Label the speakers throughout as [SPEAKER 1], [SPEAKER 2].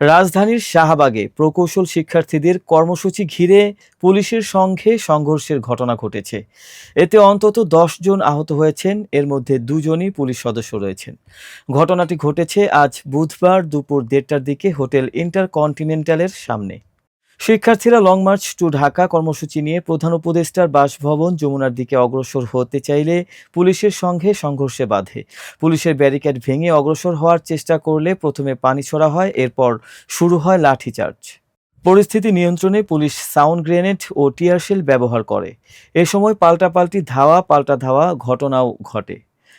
[SPEAKER 1] রাজধানীর শাহবাগে প্রকৌশল শিক্ষার্থীদের কর্মসূচি ঘিরে পুলিশের সঙ্গে সংঘর্ষের ঘটনা ঘটেছে। এতে অন্তত দশ জন আহত হয়েছেন, এর মধ্যে দুজনই পুলিশ সদস্য রয়েছেন। ঘটনাটি ঘটেছে আজ বুধবার দুপুর দেড়টার দিকে হোটেল ইন্টারকন্টিনেন্টালের সামনে। শিক্ষার্থীরা লং মার্চ টু ঢাকা কর্মসূচি নিয়ে প্রধান উপদেষ্টার বাসভবন যমুনার দিকে অগ্রসর হতে চাইলে পুলিশের সঙ্গে সংঘর্ষে বাধে। পুলিশের ব্যারিকেড ভেঙে অগ্রসর হওয়ার চেষ্টা করলে প্রথমে পানি ছড়া হয়, এরপর শুরু হয় লাঠিচার্জ। পরিস্থিতি নিয়ন্ত্রণে পুলিশ সাউন্ড গ্রেনেড ও টিয়ারশেল ব্যবহার করে। এ সময় পাল্টাপাল্টি ধাওয়া, পাল্টা ধাওয়া ঘটনাও ঘটে।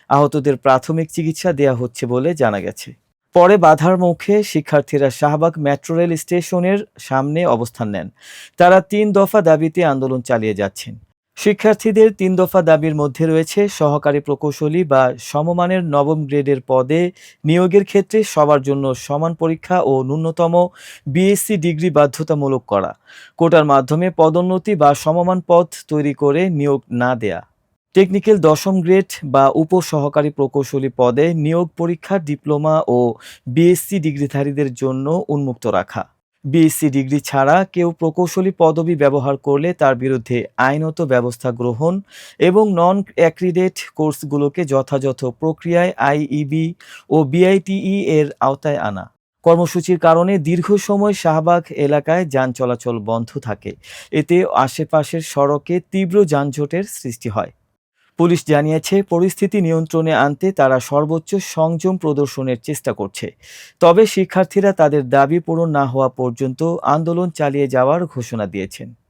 [SPEAKER 1] আহতদের প্রাথমিক চিকিৎসা দেয়া হচ্ছে বলে জানা গেছে। পরে বাধার মুখে শিক্ষার্থীরা শাহবাগ মেট্রো রেল স্টেশনের সামনে অবস্থান নেন। তারা তিন দফা দাবিতে আন্দোলন চালিয়ে যাচ্ছেন। শিক্ষার্থীদের তিন দফা দাবির মধ্যে রয়েছে সহকারী প্রকৌশলী বা সমমানের নবম গ্রেডের পদে নিয়োগের ক্ষেত্রে সবার জন্য সমান পরীক্ষা ও ন্যূনতম বিএসসি ডিগ্রি বাধ্যতামূলক করা। কোটার মাধ্যমে পদোন্নতি বা সমমান পদ তৈরি করে নিয়োগ না দেয়া। টেকনিক্যাল দশম গ্রেড বা উপসহকারী প্রকৌশলী পদে নিয়োগ পরীক্ষা, ডিপ্লোমা ও বিএসসি ডিগ্রিধারীদের জন্য উন্মুক্ত রাখা। বিএসসি ডিগ্রি ছাড়া কেউ প্রকৌশলী পদবি ব্যবহার করলে তার বিরুদ্ধে আইনত ব্যবস্থা গ্রহণ এবং নন অ্যাক্রিডেট কোর্সগুলোকে যথাযথ প্রক্রিয়ায় আইইবি ও বিআইটিই এর আওতায় আনা। কর্মসূচির কারণে দীর্ঘ সময় শাহবাগ এলাকায় যান চলাচল বন্ধ থাকে। এতে আশেপাশের সড়কে তীব্র যানজটের সৃষ্টি হয়। পুলিশ জানিয়েছে, পরিস্থিতি নিয়ন্ত্রণে আনতে তারা সর্বোচ্চ সংযম প্রদর্শনের চেষ্টা করছে। তবে শিক্ষার্থীরা তাদের দাবি পূরণ না হওয়া পর্যন্ত আন্দোলন চালিয়ে যাওয়ার ঘোষণা দিয়েছেন।